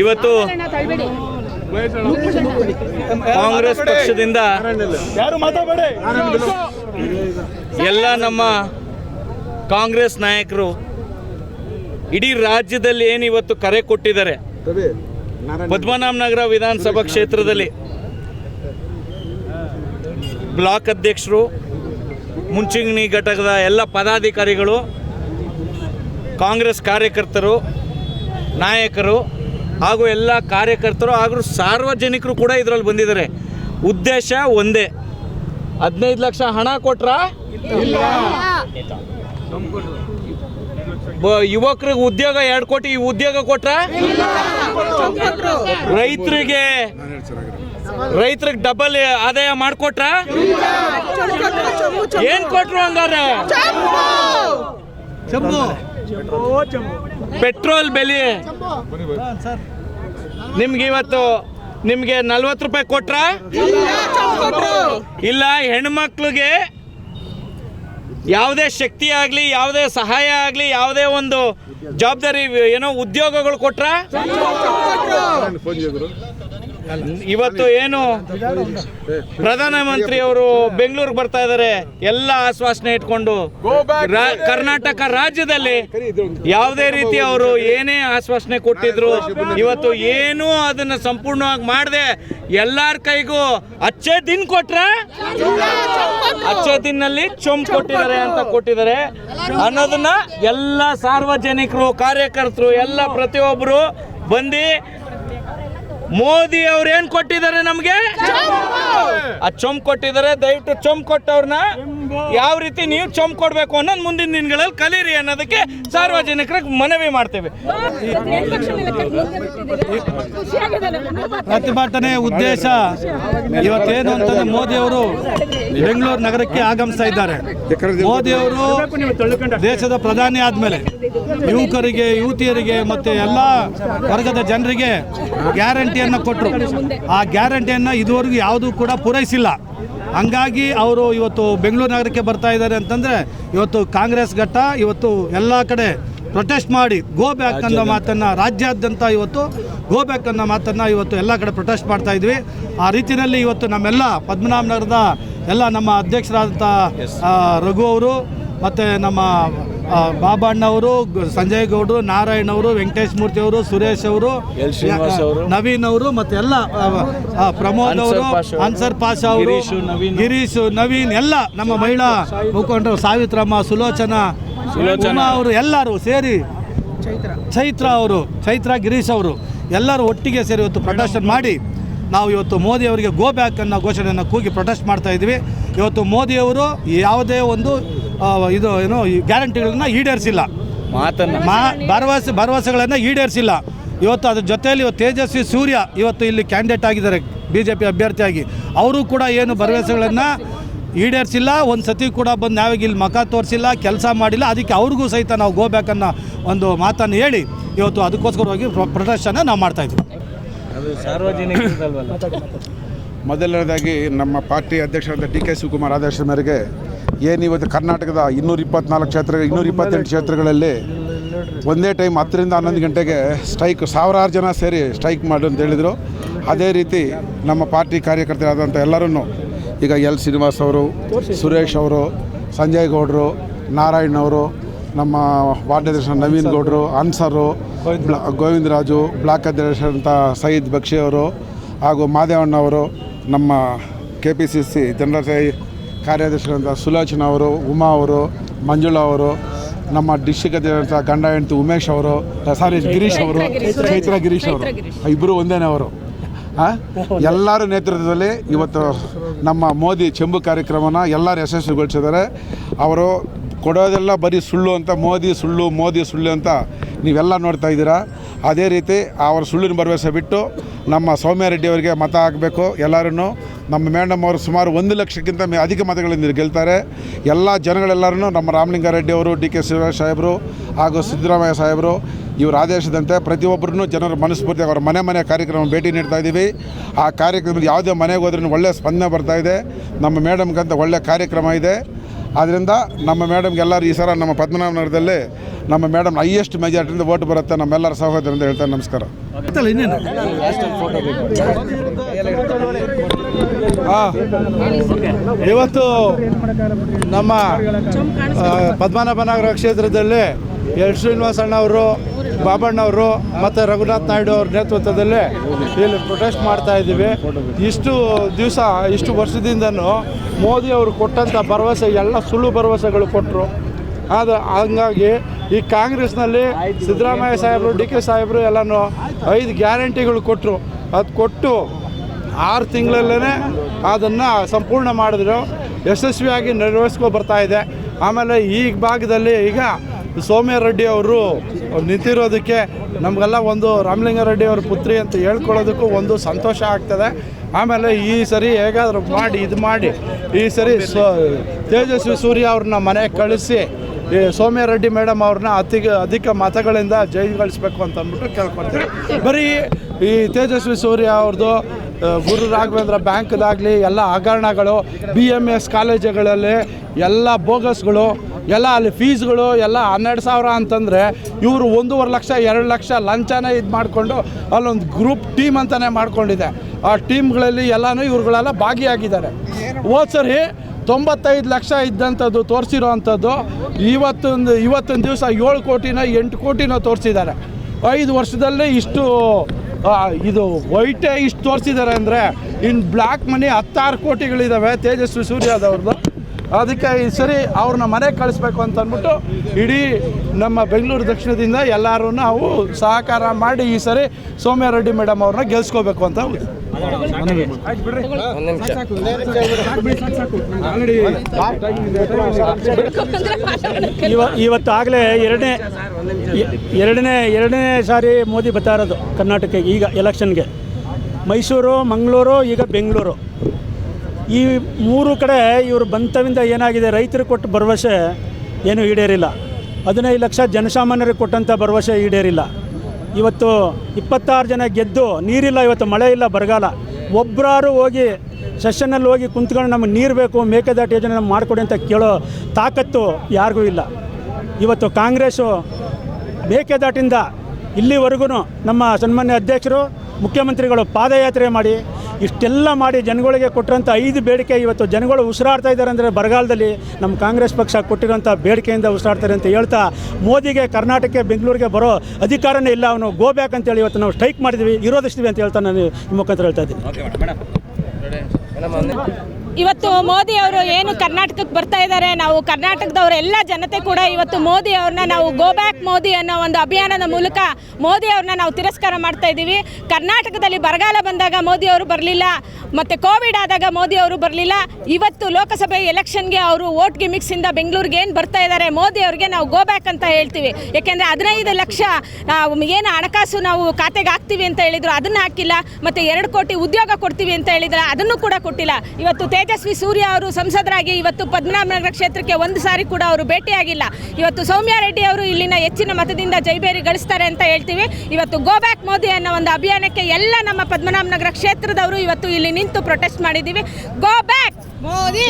ಇವತ್ತು ಕಾಂಗ್ರೆಸ್ ಪಕ್ಷದಿಂದ ಯಾರು ಮಾತಾಡಬೇಡಿ? ಎಲ್ಲ ನಮ್ಮ ಕಾಂಗ್ರೆಸ್ ನಾಯಕರು ಇಡೀ ರಾಜ್ಯದಲ್ಲಿ ಏನು ಇವತ್ತು ಕರೆ ಕೊಟ್ಟಿದ್ದಾರೆ? ಪದ್ಮನಾಭ ನಗರ ವಿಧಾನಸಭಾ ಕ್ಷೇತ್ರದಲ್ಲಿ ಬ್ಲಾಕ್ ಅಧ್ಯಕ್ಷರು ಮುಂಚೂಣಿ ಘಟಕದ ಎಲ್ಲ ಪದಾಧಿಕಾರಿಗಳು ಕಾಂಗ್ರೆಸ್ ಕಾರ್ಯಕರ್ತರು ನಾಯಕರು ಹಾಗೂ ಎಲ್ಲ ಕಾರ್ಯಕರ್ತರು ಹಾಗೂ ಸಾರ್ವಜನಿಕರು ಕೂಡ ಇದರಲ್ಲಿ ಬಂದಿದ್ದಾರೆ. ಉದ್ದೇಶ ಒಂದೇ. ಹದಿನೈದು ಲಕ್ಷ ಹಣ ಕೊಟ್ರ? ಬ- ಯುವಕರಿಗೆ ಉದ್ಯೋಗ ಎರಡು ಕೋಟಿ ಉದ್ಯೋಗ ಕೊಟ್ರ? ರೈತರಿಗೆ ರೈತರಿಗೆ ಡಬಲ್ ಆದಾಯ ಮಾಡಿಕೊಟ್ರ? ಏನ್ ಕೊಟ್ರು ಹಂಗಾರೆ? ಪೆಟ್ರೋಲ್ ಬೆಲೆ. ನಿಮ್ಗೆ ಇವತ್ತು ನಿಮ್ಗೆ ನಲ್ವತ್ತು ರೂಪಾಯಿ ಕೊಟ್ರ? ಇಲ್ಲ ಹೆಣ್ಮಕ್ಳಿಗೆ ಯಾವುದೇ ಶಕ್ತಿ ಆಗಲಿ ಯಾವುದೇ ಸಹಾಯ ಆಗಲಿ ಯಾವುದೇ ಒಂದು ಜವಾಬ್ದಾರಿ ಏನೋ ಉದ್ಯೋಗಗಳು ಕೊಟ್ರ? ಇವತ್ತು ಏನು ಪ್ರಧಾನಮಂತ್ರಿ ಅವರು ಬೆಂಗಳೂರಿಗೆ ಬರ್ತಾ ಇದ್ದಾರೆ ಎಲ್ಲ ಆಶ್ವಾಸನೆ ಇಟ್ಕೊಂಡು ಕರ್ನಾಟಕ ರಾಜ್ಯದಲ್ಲಿ ಯಾವುದೇ ರೀತಿ ಅವರು ಏನೇ ಆಶ್ವಾಸನೆ ಕೊಟ್ಟಿದ್ರು ಇವತ್ತು ಏನೂ ಅದನ್ನ ಸಂಪೂರ್ಣವಾಗಿ ಮಾಡದೆ. ಎಲ್ಲಾರ ಕೈಗೂ ಅಚ್ಚೇ ದಿನ ಕೊಟ್ರೆ ಅಚ್ಚೇ ದಿನಲ್ಲಿ ಚೊಂಬ್ ಕೊಟ್ಟಿದ್ದಾರೆ ಅಂತ ಕೊಟ್ಟಿದ್ದಾರೆ. ಅನ್ನೋದನ್ನ ಎಲ್ಲ ಸಾರ್ವಜನಿಕರು ಕಾರ್ಯಕರ್ತರು ಎಲ್ಲ ಪ್ರತಿಯೊಬ್ಬರು ಬಂದು ಮೋದಿ ಅವ್ರು ಏನ್ ಕೊಟ್ಟಿದ್ದಾರೆ ನಮ್ಗೆ? ಆ ಚೊಂಬ್ ಕೊಟ್ಟಿದ್ದಾರೆ. ದಯವಿಟ್ಟು ಚೊಂಬ್ ಕೊಟ್ಟವ್ರನ್ನ ಯಾವ ರೀತಿ ನೀವು ಚೊಂಬ್ ಕೊಡ್ಬೇಕು ಅನ್ನೋದು ಮುಂದಿನ ದಿನಗಳಲ್ಲಿ ಕಲೀರಿ ಅನ್ನೋದಕ್ಕೆ ಸಾರ್ವಜನಿಕರಿಗೆ ಮನವಿ ಮಾಡ್ತೇವೆ. ಪ್ರತಿಭಟನೆ ಉದ್ದೇಶ ಇವತ್ತೇನು ಅಂತಂದ್ರೆ ಮೋದಿ ಅವರು ಬೆಂಗಳೂರು ನಗರಕ್ಕೆ ಆಗಮಿಸ್ತಾ ಇದ್ದಾರೆ. ಮೋದಿ ಅವರು ದೇಶದ ಪ್ರಧಾನಿ ಆದ್ಮೇಲೆ ಯುವಕರಿಗೆ ಯುವತಿಯರಿಗೆ ಮತ್ತು ಎಲ್ಲ ವರ್ಗದ ಜನರಿಗೆ ಗ್ಯಾರಂಟಿಯನ್ನು ಕೊಟ್ಟರು ಆ ಗ್ಯಾರಂಟಿಯನ್ನು ಇದುವರೆಗೂ ಯಾವುದೂ ಕೂಡ ಪೂರೈಸಿಲ್ಲ. ಹಂಗಾಗಿ ಅವರು ಇವತ್ತು ಬೆಂಗಳೂರು ನಗರಕ್ಕೆ ಬರ್ತಾ ಇದ್ದಾರೆ ಅಂತಂದರೆ ಇವತ್ತು ಕಾಂಗ್ರೆಸ್ ಘಟ್ಟ ಇವತ್ತು ಎಲ್ಲ ಕಡೆ ಪ್ರೊಟೆಸ್ಟ್ ಮಾಡಿ ಗೋ ಬ್ಯಾಕ್ ಅನ್ನೋ ಮಾತನ್ನ ರಾಜ್ಯಾದ್ಯಂತ ಇವತ್ತು ಗೋ ಬ್ಯಾಕ್ ಅನ್ನೋ ಮಾತನ್ನ ಇವತ್ತು ಎಲ್ಲ ಕಡೆ ಪ್ರೊಟೆಸ್ಟ್ ಮಾಡ್ತಾ ಇದ್ವಿ. ಆ ರೀತಿಯಲ್ಲಿ ಇವತ್ತು ನಮ್ಮೆಲ್ಲ ಪದ್ಮನಾಭ ನಗರದ ಎಲ್ಲ ನಮ್ಮ ಅಧ್ಯಕ್ಷರಾದಂಥ ರಘು ಅವರು ಮತ್ತು ನಮ್ಮ ಆ, ಬಾಬಣ್ಣ ಅವರು ಸಂಜಯ್ ಗೌಡರು ನಾರಾಯಣ್ ಅವರು ವೆಂಕಟೇಶ್ ಮೂರ್ತಿ ಅವರು ಸುರೇಶ್ ಅವರು. ನವೀನ್ ಅವರು ಮತ್ತೆ ಎಲ್ಲ ಪ್ರಮೋದ್ ಅವರು ಅನ್ಸರ್ ಪಾಶ ಅವರು. ಅನ್ಸರ್ ಪಾಷಾ ಅವರು ಗಿರೀಶು, ನವೀನ್. ಎಲ್ಲ ನಮ್ಮ ಮಹಿಳಾ ಮುಖಂಡರು ಸಾವಿತ್ರಮ್ಮ ಸುಲೋಚನಾ ಸುಲೋಚನಾ. ಅವರು ಎಲ್ಲರೂ ಸೇರಿ ಚೈತ್ರ ಅವರು ಚೈತ್ರ ಗಿರೀಶ್ ಅವರು ಎಲ್ಲರೂ ಒಟ್ಟಿಗೆ ಸೇರಿ ಇವತ್ತು ಪ್ರದರ್ಶನ ಮಾಡಿ ನಾವು ಇವತ್ತು ಮೋದಿ ಅವರಿಗೆ ಗೋ ಬ್ಯಾಕ್ ಅನ್ನೋ ಘೋಷಣೆಯನ್ನು ಕೂಗಿ ಪ್ರೊಟೆಸ್ಟ್ ಮಾಡ್ತಾ ಇದ್ವಿ ಇವತ್ತು ಮೋದಿಯವರು ಯಾವುದೇ ಒಂದು ಇದು ಏನು ಈ ಗ್ಯಾರಂಟಿಗಳನ್ನ ಈಡೇರಿಸಿಲ್ಲ. ಮಾತನ್ನು. ಮಾ ಭರವಸೆ ಭರವಸೆಗಳನ್ನು ಈಡೇರಿಸಿಲ್ಲ. ಇವತ್ತು ಅದ್ರ ಜೊತೆಯಲ್ಲಿ ಇವತ್ತು ತೇಜಸ್ವಿ ಸೂರ್ಯ ಇವತ್ತು ಇಲ್ಲಿ ಕ್ಯಾಂಡಿಡೇಟ್ ಆಗಿದ್ದಾರೆ ಬಿ ಜೆ ಪಿ ಅಭ್ಯರ್ಥಿಯಾಗಿ. ಅವರು ಕೂಡ ಏನು ಭರವಸೆಗಳನ್ನು ಈಡೇರಿಸಿಲ್ಲ ಒಂದು ಸತಿ ಕೂಡ ಬಂದು ನಾವೀಗ ಇಲ್ಲಿ ಮಖ ತೋರಿಸಿಲ್ಲ ಕೆಲಸ ಮಾಡಿಲ್ಲ ಅದಕ್ಕೆ ಅವ್ರಿಗೂ ಸಹಿತ ನಾವು ಗೋ ಬ್ಯಾಕ್ ಅನ್ನೋ ಒಂದು ಮಾತನ್ನು ಹೇಳಿ ಇವತ್ತು ಅದಕ್ಕೋಸ್ಕರವಾಗಿ ಪ್ರದರ್ಶನ ನಾವು ಮಾಡ್ತಾಯಿದ್ವಿ ಅದು ಸಾರ್ವಜನಿಕರದಲ್ವಲ್ಲ ಮೊದಲನೇದಾಗಿ ನಮ್ಮ ಪಾರ್ಟಿ ಅಧ್ಯಕ್ಷರಾದ ಡಿ ಕೆ ಶಿವಕುಮಾರ್ ಆದೇಶದ ಮೇರೆಗೆ ಏನು ಇವತ್ತು ಕರ್ನಾಟಕದ ಇನ್ನೂರ ಇಪ್ಪತ್ನಾಲ್ಕು ಕ್ಷೇತ್ರ ಇನ್ನೂರ ಇಪ್ಪತ್ತೆಂಟು ಕ್ಷೇತ್ರಗಳಲ್ಲಿ ಒಂದೇ ಟೈಮ್ ಹತ್ತರಿಂದ ಹನ್ನೊಂದು ಗಂಟೆಗೆ ಸ್ಟ್ರೈಕ್ ಸಾವಿರಾರು ಜನ ಸೇರಿ ಸ್ಟ್ರೈಕ್ ಮಾಡಿ ಅಂತ ಹೇಳಿದರು. ಅದೇ ರೀತಿ ನಮ್ಮ ಪಾರ್ಟಿ ಕಾರ್ಯಕರ್ತರಾದಂಥ ಎಲ್ಲರೂ ಈಗ ಎಲ್ ಶ್ರೀನಿವಾಸ್ ಅವರು ಸುರೇಶ್ ಅವರು ಸಂಜಯ್ ಗೌಡರು ನಾರಾಯಣ್ ಅವರು ನಮ್ಮ ವಾರ್ಡ್ ಅಧ್ಯಕ್ಷ ನವೀನ್ ಗೌಡರು ಅನ್ಸರು ಗೋವಿಂದರಾಜು ಬ್ಲಾಕ್ ಅಧ್ಯಕ್ಷರಂಥ ಸಯೀದ್ ಬಕ್ಷಿ ಅವರು ಹಾಗೂ ಮಾದೇವಣ್ಣವರು ನಮ್ಮ K P C C general ಸೆ- ಸುಲೋಚನ ಸುಲೋಚನಾ ಅವರು ಉಮಾ ಅವರು ಮಂಜುಳಾ ಅವರು ನಮ್ಮ ಡಿಸ್ಟಿಕ್ ಅಧ್ಯಕ್ಷ ಗಂಡ ಹೆಂಡತಿ ಉಮೇಶ್ ಅವರು ಸಾರಿ ಗಿರೀಶ್ ಅವರು ಚೈತ್ರ ಗಿರೀಶ್ ಅವರು. ಇಬ್ಬರು ಒಂದೇನೇ ಅವರು? ಎಲ್ಲರ ನೇತೃತ್ವದಲ್ಲಿ ಇವತ್ತು ನಮ್ಮ ಮೋದಿ ಚೆಂಬು ಕಾರ್ಯಕ್ರಮನ ಎಲ್ಲರೂ ಯಶಸ್ವಿಗೊಳಿಸಿದ್ದಾರೆ. ಅವರು ಕೊಡೋದೆಲ್ಲ ಬರೀ ಸುಳ್ಳು ಅಂತ ಮೋದಿ ಸುಳ್ಳು ಮೋದಿ ಸುಳ್ಳು ಅಂತ ನೀವೆಲ್ಲ ನೋಡ್ತಾ ಇದ್ದೀರಾ. ಅದೇ ರೀತಿ ಅವರ ಸುಳ್ಳಿನ ಭರವಸೆ ಬಿಟ್ಟು ನಮ್ಮ ಸೌಮ್ಯ ರೆಡ್ಡಿ ಅವರಿಗೆ ಮತ ಹಾಕಬೇಕು ಎಲ್ಲರೂ ನಮ್ಮ ಮೇಡಮ್ ಅವರು ಸುಮಾರು ಒಂದು ಲಕ್ಷಕ್ಕಿಂತ ಅಧಿಕ ಮತಗಳಿಂದ ಗೆಲ್ತಾರೆ. ಎಲ್ಲ ಜನಗಳೆಲ್ಲರೂ ನಮ್ಮ ರಾಮಲಿಂಗಾರೆಡ್ಡಿ ಅವರು, ಡಿ ಕೆ ಶಿವರಾಜ್ ಸಾಹೇಬರು ಹಾಗೂ ಸಿದ್ದರಾಮಯ್ಯ ಸಾಹೇಬರು, ಇವರ ಆದೇಶದಂತೆ ಪ್ರತಿಯೊಬ್ಬರನ್ನು ಜನರ ಮನಸ್ಫೂರ್ತಿ ಅವರ ಮನೆ ಮನೆ ಕಾರ್ಯಕ್ರಮ ಭೇಟಿ ನೀಡ್ತಾ ಇದ್ದೀವಿ. ಆ ಕಾರ್ಯಕ್ರಮದಲ್ಲಿ ಯಾವುದೇ ಮನೆಗೆ ಹೋದ್ರೂ ಒಳ್ಳೆಯ ಸ್ಪಂದನೆ ಇದೆ. ನಮ್ಮ ಮೇಡಮ್ಗಂತ ಒಳ್ಳೆಯ ಕಾರ್ಯಕ್ರಮ ಇದೆ. ಆದ್ದರಿಂದ ನಮ್ಮ ಮೇಡಮ್ಗೆ ಎಲ್ಲರೂ ಈ ಸಲ ನಮ್ಮ ಪದ್ಮನಾಭನಗರದಲ್ಲಿ ನಮ್ಮ ಮೇಡಮ್ ಹೈಯೆಸ್ಟ್ ಮೆಜಾರಿಟಿಯಿಂದ ಓಟ್ ಬರುತ್ತೆ ನಮ್ಮೆಲ್ಲರ ಸಹೋದರಿಂದ ಹೇಳ್ತಾರೆ ನಮಸ್ಕಾರ. ಗೊತ್ತಲ್ಲ ಇನ್ನೇನು? ಆ, ಇವತ್ತು ನಮ್ಮ ಪದ್ಮನಾಭನಗರ ಕ್ಷೇತ್ರದಲ್ಲಿ ಎಲ್ ಶ್ರೀನಿವಾಸ ಅಣ್ಣವರು ಬಾಬಣ್ಣವರು ಮತ್ತು ರಘುನಾಥ್ ನಾಯ್ಡು ಅವ್ರ ನೇತೃತ್ವದಲ್ಲಿ ಇಲ್ಲಿ ಪ್ರೊಟೆಸ್ಟ್ ಮಾಡ್ತಾ ಇದ್ದೀವಿ. ಇಷ್ಟು ದಿವಸ, ಇಷ್ಟು ವರ್ಷದಿಂದನೂ ಮೋದಿ ಅವರು ಕೊಟ್ಟಂಥ ಭರವಸೆ, ಎಲ್ಲ ಸುಳ್ಳು ಭರವಸೆಗಳು ಕೊಟ್ಟರು ಆದ, ಹಂಗಾಗಿ ಈ ಕಾಂಗ್ರೆಸ್ನಲ್ಲಿ ಸಿದ್ದರಾಮಯ್ಯ ಸಾಹೇಬರು, ಡಿ ಕೆ ಸಾಹೇಬರು ಎಲ್ಲನೂ ಐದು ಗ್ಯಾರಂಟಿಗಳು ಕೊಟ್ಟರು ಅದು ಕೊಟ್ಟು ಆರು ತಿಂಗಳಲ್ಲೇ ಅದನ್ನು ಸಂಪೂರ್ಣ ಮಾಡಿದ್ರು. ಯಶಸ್ವಿಯಾಗಿ ನೆರವೇರಿಸ್ಕೊ ಬರ್ತಾ ಇದೆ. ಆಮೇಲೆ ಈ ಭಾಗದಲ್ಲಿ ಈಗ ಸೌಮ್ಯ ರೆಡ್ಡಿ ಅವರು ನಿಂತಿರೋದಕ್ಕೆ ನಮಗೆಲ್ಲ ಒಂದು ರಾಮಲಿಂಗಾರೆಡ್ಡಿ ಅವ್ರ ಪುತ್ರಿ ಅಂತ ಹೇಳ್ಕೊಳ್ಳೋದಕ್ಕೂ ಒಂದು ಸಂತೋಷ ಆಗ್ತದೆ. ಆಮೇಲೆ ಈ ಸರಿ ಹೇಗಾದರೂ ಮಾಡಿ, ಇದು ಮಾಡಿ, ಈ ಸರಿ ಸೋ, ತೇಜಸ್ವಿ ಸೂರ್ಯ ಅವ್ರನ್ನ ಮನೆಗೆ ಕಳಿಸಿ, ಈ ಸೋಮ್ಯಾರೆಡ್ಡಿ ಮೇಡಮ್ ಅವ್ರನ್ನ ಅತಿ, ಅಧಿಕ ಮತಗಳಿಂದ ಜೈಗಳಿಸ್ಬೇಕು ಅಂತ ಅಂದ್ಬಿಟ್ಟು ಕೇಳ್ಕೊಳ್ತೀವಿ. ಬರೀ ಈ ತೇಜಸ್ವಿ ಸೂರ್ಯ ಅವ್ರದ್ದು ಗುರು ರಾಘವೇಂದ್ರ ಬ್ಯಾಂಕ್ದಾಗಲಿ ಎಲ್ಲ ಹಗರಣಗಳು, ಬಿ ಎಂ ಎಸ್ ಕಾಲೇಜುಗಳಲ್ಲಿ ಎಲ್ಲ ಬೋಗಸ್ಗಳು ಎಲ್ಲ ಅಲ್ಲಿ ಫೀಸ್ಗಳು ಎಲ್ಲ ಹನ್ನೆರಡು ಸಾವಿರ ಅಂತಂದರೆ ಇವರು ಒಂದೂವರೆ ಲಕ್ಷ, ಎರಡು ಲಕ್ಷ ಲಂಚನೇ ಇದು ಮಾಡಿಕೊಂಡು ಅಲ್ಲೊಂದು ಗ್ರೂಪ್ ಟೀಮ್ ಅಂತಲೇ ಮಾಡಿಕೊಂಡಿದೆ. ಆ ಟೀಮ್ಗಳಲ್ಲಿ ಎಲ್ಲನೂ ಇವ್ರುಗಳೆಲ್ಲ ಭಾಗಿಯಾಗಿದ್ದಾರೆ. ಹೋದ ಸರಿ ತೊಂಬತ್ತೈದು ಲಕ್ಷ ಇದ್ದಂಥದ್ದು ತೋರಿಸಿರೋ ಅಂಥದ್ದು ಇವತ್ತೊಂದು ಇವತ್ತೊಂದು ದಿವಸ ಏಳು ಕೋಟಿನ, ಎಂಟು ಕೋಟಿನ ತೋರಿಸಿದ್ದಾರೆ. ಐದು ವರ್ಷದಲ್ಲೇ ಇಷ್ಟು ಇದು ವೈಟೇ ಇಷ್ಟು ತೋರಿಸಿದ್ದಾರೆ ಅಂದರೆ ಇನ್ನು ಬ್ಲ್ಯಾಕ್ ಮನಿ ಹತ್ತಾರು ಕೋಟಿಗಳಿದ್ದಾವೆ ತೇಜಸ್ವಿ ಸೂರ್ಯದವ್ರದ್ದು ಅದಕ್ಕೆ ಈ ಸರಿ ಅವ್ರನ್ನ ಮನೆಗೆ ಕಳಿಸ್ಬೇಕು ಅಂತ ಅಂದ್ಬಿಟ್ಟು ಇಡೀ ನಮ್ಮ ಬೆಂಗಳೂರು ದಕ್ಷಿಣದಿಂದ ಎಲ್ಲರೂ ನಾವು ಸಹಕಾರ ಮಾಡಿ ಈ ಸರಿ ಸೌಮ್ಯ ರೆಡ್ಡಿ ಮೇಡಮ್ ಅವ್ರನ್ನ ಗೆಲ್ಸ್ಕೋಬೇಕು ಅಂತ ಇವ ಇವತ್ತು ಆಗಲೇ ಎರಡನೇ ಎರಡನೇ ಎರಡನೇ ಸಾರಿ ಮೋದಿ ಬರ್ತಾ ಇರೋದು ಕರ್ನಾಟಕಕ್ಕೆ ಈಗ ಎಲೆಕ್ಷನ್ಗೆ ಮೈಸೂರು, ಮಂಗಳೂರು, ಈಗ ಬೆಂಗಳೂರು. ಈ ಮೂರು ಕಡೆ ಇವರು ಬಂತವಿಂದ ಏನಾಗಿದೆ? ರೈತರು ಕೊಟ್ಟ ಭರವಸೆ ಏನು ಈಡೇರಿಲ್ಲ. ಹದಿನೈದು ಲಕ್ಷ ಜನಸಾಮಾನ್ಯರಿಗೆ ಕೊಟ್ಟಂಥ ಭರವಸೆ ಈಡೇರಿಲ್ಲ. ಇವತ್ತು ಇಪ್ಪತ್ತಾರು ಜನ ಗೆದ್ದು ನೀರಿಲ್ಲ, ಇವತ್ತು ಮಳೆ ಇಲ್ಲ, ಬರಗಾಲ. ಒಬ್ಬರಾರು ಹೋಗಿ ಸೆಷನ್ನಲ್ಲಿ ಹೋಗಿ ಕುಂತ್ಕೊಂಡು ನಮಗೆ ನೀರು ಬೇಕು, ಮೇಕೆದಾಟು ಯೋಜನೆ ನಮ್ಗೆ ಮಾಡಿಕೊಡಿ ಅಂತ ಕೇಳೋ ತಾಕತ್ತು ಯಾರಿಗೂ ಇಲ್ಲ. ಇವತ್ತು ಕಾಂಗ್ರೆಸ್ಸು ಮೇಕೆದಾಟಿಂದ ಇಲ್ಲಿವರೆಗೂ ನಮ್ಮ ಸನ್ಮಾನ್ಯ ಅಧ್ಯಕ್ಷರು, ಮುಖ್ಯಮಂತ್ರಿಗಳು ಪಾದಯಾತ್ರೆ ಮಾಡಿ ಇಷ್ಟೆಲ್ಲ ಮಾಡಿ ಜನಗಳಿಗೆ ಕೊಟ್ಟಿರೋಂಥ ಐದು ಬೇಡಿಕೆ ಇವತ್ತು ಜನಗಳು ಉಸಿರಾಡ್ತಾ ಇದ್ದಾರೆ ಅಂದರೆ ಬರಗಾಲದಲ್ಲಿ ನಮ್ಮ ಕಾಂಗ್ರೆಸ್ ಪಕ್ಷ ಕೊಟ್ಟಿರೋಂಥ ಬೇಡಿಕೆಯಿಂದ ಉಸಿರಾಡ್ತಾರೆ ಅಂತ ಹೇಳ್ತಾ ಮೋದಿಗೆ, ಕರ್ನಾಟಕಕ್ಕೆ, ಬೆಂಗಳೂರಿಗೆ ಬರೋ ಅಧಿಕಾರನೇ ಇಲ್ಲ, ಅವನು ಗೋ ಬ್ಯಾಕ್ ಅಂತೇಳಿ ಇವತ್ತು ನಾವು ಸ್ಟ್ರೈಕ್ ಮಾಡಿದ್ವಿ ವಿರೋಧಿಸ್ತೀವಿ ಅಂತ ಹೇಳ್ತಾ ನಾನು ಈ ಮುಖಾಂತರ ಹೇಳ್ತಾ ಇದ್ದೀನಿ. ಇವತ್ತು ಮೋದಿ ಅವರು ಏನು ಕರ್ನಾಟಕಕ್ಕೆ ಬರ್ತಾ ಇದ್ದಾರೆ. ನಾವು ಕರ್ನಾಟಕದವ್ರ ಎಲ್ಲ ಜನತೆ ಕೂಡ ಇವತ್ತು ಮೋದಿ ಅವ್ರನ್ನ ನಾವು ಗೋ ಬ್ಯಾಕ್ ಮೋದಿ ಅನ್ನೋ ಒಂದು ಅಭಿಯಾನದ ಮೂಲಕ ಮೋದಿ ಅವ್ರನ್ನ ನಾವು ತಿರಸ್ಕಾರ ಮಾಡ್ತಾ ಇದ್ದೀವಿ. ಕರ್ನಾಟಕದಲ್ಲಿ ಬರಗಾಲ ಬಂದಾಗ ಮೋದಿ ಅವರು ಬರಲಿಲ್ಲ. ಮತ್ತು ಕೋವಿಡ್ ಆದಾಗ ಮೋದಿ ಅವರು ಬರಲಿಲ್ಲ. ಇವತ್ತು ಲೋಕಸಭೆ ಎಲೆಕ್ಷನ್ಗೆ ಅವರು ವೋಟ್ ಗಿಮಿಕ್ಸಿಂದ ಬೆಂಗಳೂರಿಗೆ ಏನು ಬರ್ತಾ ಇದ್ದಾರೆ ಮೋದಿ ಅವರಿಗೆ ನಾವು ಗೋ ಬ್ಯಾಕ್ ಅಂತ ಹೇಳ್ತೀವಿ. ಯಾಕೆಂದರೆ ಹದಿನೈದು ಲಕ್ಷ ಏನು ಹಣಕಾಸು ನಾವು ಖಾತೆಗೆ ಹಾಕ್ತೀವಿ ಅಂತ ಹೇಳಿದ್ರು ಅದನ್ನು ಹಾಕಿಲ್ಲ. ಮತ್ತು ಎರಡು ಕೋಟಿ ಉದ್ಯೋಗ ಕೊಡ್ತೀವಿ ಅಂತ ಹೇಳಿದ್ರೆ ಅದನ್ನು ಕೂಡ ಕೊಟ್ಟಿಲ್ಲ. ಇವತ್ತು ತೇಜಸ್ವಿ ಸೂರ್ಯ ಅವರು ಸಂಸದರಾಗಿ ಇವತ್ತು ಪದ್ಮನಾಭನಗರ ಕ್ಷೇತ್ರಕ್ಕೆ ಒಂದು ಸಾರಿ ಕೂಡ ಅವರು ಭೇಟಿಯಾಗಿಲ್ಲ. ಇವತ್ತು ಸೌಮ್ಯ ರೆಡ್ಡಿ ಅವರು ಇಲ್ಲಿನ ಹೆಚ್ಚಿನ ಮತದಿಂದ ಜೈಬೇರಿ ಗಳಿಸ್ತಾರೆ ಅಂತ ಹೇಳ್ತೀವಿ. ಇವತ್ತು ಗೋ ಬ್ಯಾಕ್ ಮೋದಿ ಅನ್ನೋ ಒಂದು ಅಭಿಯಾನಕ್ಕೆ ಎಲ್ಲ ನಮ್ಮ ಪದ್ಮನಾಭನಗರ ಕ್ಷೇತ್ರದವರು ಇವತ್ತು ಇಲ್ಲಿ ನಿಂತು ಪ್ರೊಟೆಸ್ಟ್ ಮಾಡಿದ್ದೀವಿ. Go back Modi!